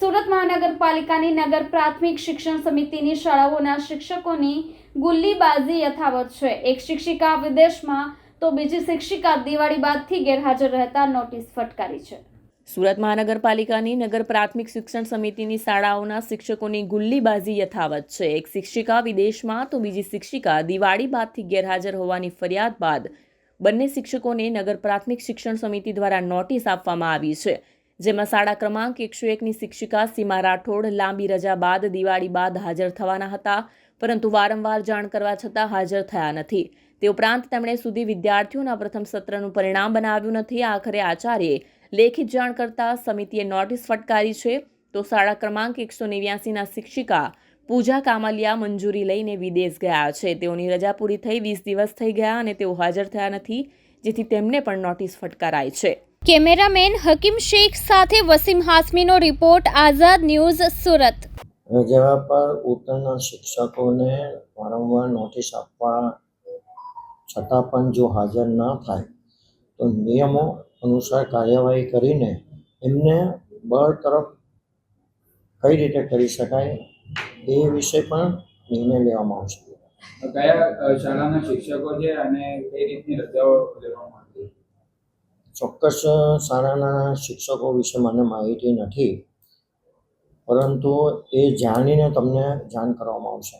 સુરત મહાનગરપાલિકાની નગર પ્રાથમિક શિક્ષણ સમિતિની શાળાઓના શિક્ષકોની ગુલ્લીબાજી યથાવત છે. એક શિક્ષિકા વિદેશમાં તો બીજી શિક્ષિકા દિવાળી બાદથી ગેરહાજર રહેતા નોટિસ ફટકારી છે. સુરત મહાનગરપાલિકાની નગર પ્રાથમિક શિક્ષણ સમિતિની શાળાઓના શિક્ષકોની ગુલ્લીબાજી યથાવત છે. એક શિક્ષિકા વિદેશમાં તો બીજી શિક્ષિકા દિવાળી બાદથી ગેરહાજર હોવાની ફરિયાદ બાદ બંને શિક્ષકોને નગર પ્રાથમિક શિક્ષણ સમિતિ દ્વારા નોટિસ આપવામાં આવી છે. જેમાં શાળા ક્રમાંક એકસો એકની શિક્ષિકા સીમા રાઠોડ લાંબી રજા બાદ દિવાળી બાદ હાજર થવાના હતા, પરંતુ વારંવાર જાણ કરવા છતાં હાજર થયા નથી. તે ઉપરાંત તેમણે સુધી વિદ્યાર્થીઓના પ્રથમ સત્રનું પરિણામ બનાવ્યું નથી. આખરે આચાર્યે લેખિત જાણ કરતા સમિતિએ નોટિસ ફટકારી છે તો શાળા ક્રમાંક એકસો નેવ્યાસીના શિક્ષિકા પૂજા કામલિયા મંજૂરી લઈને વિદેશ ગયા છે. તેઓની રજા પૂરી થઈ વીસ દિવસ થઈ ગયા અને તેઓ હાજર થયા નથી, જેથી તેમને પણ નોટિસ ફટકારાઈ છે. કેમેરામેન હકીમ શેખ સાથે વસીમ હાસમીનો રિપોર્ટ આઝાદ ન્યૂઝ સુરત. જેવા પર ઉત્તરના શિક્ષકોને વારંવાર નોટિસ આપવા છતાં પણ જો હાજર ના થાય તો નિયમો અનુસાર કાર્યવાહી કરીને એમને બરતરફ કઈ રીતે કરી શકાય એ વિશે પણ નિર્ણય લેવામાં આવશે. કયા શાળાના શિક્ષકો છે અને કઈ રીતની રજાઓ લેવામાં આવી ચોક્કસ શાળાના શિક્ષકો વિશે મને માહિતી નથી પરંતુ એ જાણીને તમને જાણ કરવામાં આવશે.